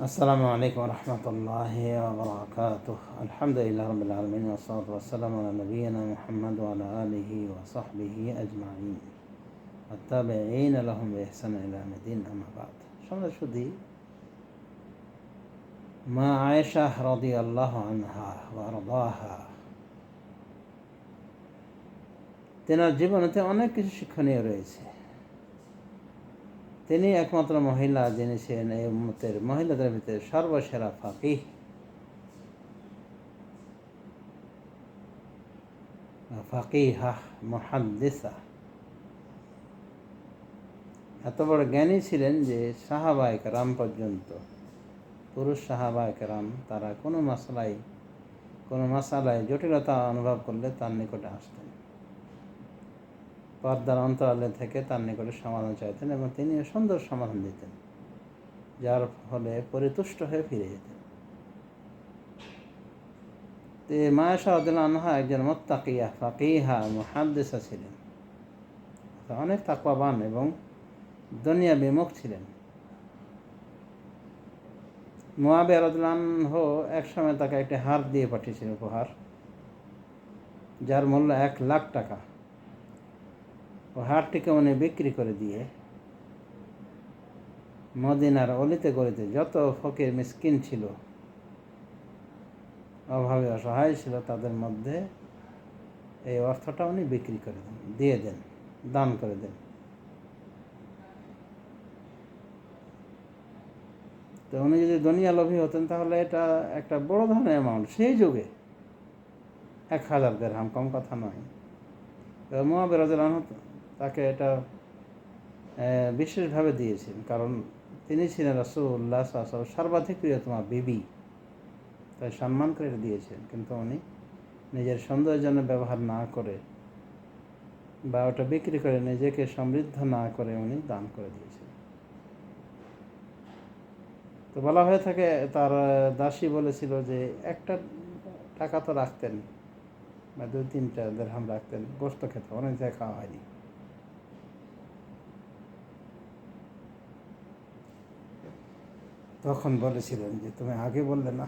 السلام عليكم ورحمة الله وبركاته الحمد لله رب العالمين والصلاة والسلام على نبينا محمد وعلى آله وصحبه أجمعين والتابعين لهم بإحسان إلى يوم الدين أما بعد شمل شدي ما عائشة رضي الله عنها وأرضاها তেনার জীবনেতে অনেক কিছু শিক্ষণীয় রয়েছে তিনি একমাত্র মহিলা যিনি ছিলেন এই উম্মতের, মহিলাদের ভিতরে সর্বসেরা ফাকিহ। ফাকিহা মহাদ্দিসা। এত বড় জ্ঞানী ছিলেন যে সাহাবায়ক রাম পর্যন্ত, পুরুষ সাহাবায়ক রাম তারা কোনো মশলাই কোনো মশালায় জটিলতা অনুভব করলে তার নিকটে আসতেন। পর্দার অন্তরালে থেকে তার নিকটে সমাধান চাইতেন এবং তিনি সুন্দর সমাধান দিতেন, যার ফলে পরিতুষ্ট হয়ে ফিরে যেতেন। তো মায়াশা আনহা একজন মোত্তাকিয়া, ফাকিহা, মুহাদ্দিসা ছিলেন। অনেক তাকওয়াবান এবং দুনিয়া বিমুখ ছিলেন। মোয়াবে রদুল্লাহ একসময় তাকে একটি হার দিয়ে পাঠিয়েছিলেন উপহার, যার মূল্য এক লাখ টাকা। ও হারটিকে উনি বিক্রি করে দিয়ে মদিনার অলিতে গলিতে যত ফকির মিসকিন ছিল, অভাবে অসহায় ছিল, তাদের মধ্যে এই অর্থটা উনি বিক্রি করে দেন, দিয়ে দেন, দান করে দেন। তো উনি যদি দুনিয়া লোভী হতেন, তাহলে এটা একটা বড় ধরনের অ্যামাউন্ট সেই যুগে এক হাজার দেড় হাম কম কথা নয়। মোয়াবের তাকে এটা বিশেষভাবে দিয়েছেন। কারণ তিনি ছিলেন রসুল্লাহ সর্বাধিক প্রিয়তমা বিবি। তাই সম্মান করে দিয়েছেন। কিন্তু উনি নিজের সৌন্দর্যের ব্যবহার না করে বা ওটা বিক্রি করে নিজেকে সমৃদ্ধ না করে উনি দান করে দিয়েছেন। তো বলা হয়ে থাকে, তার দাসী বলেছিল যে একটা টাকা তো রাখতেন বা দু তিনটা দেড়হাম রাখতেন গোস্ত খেতে, অনেক জায়গায় খাওয়া হয়নি। তখন বলেছিলেন যে তুমি আগে বললে না।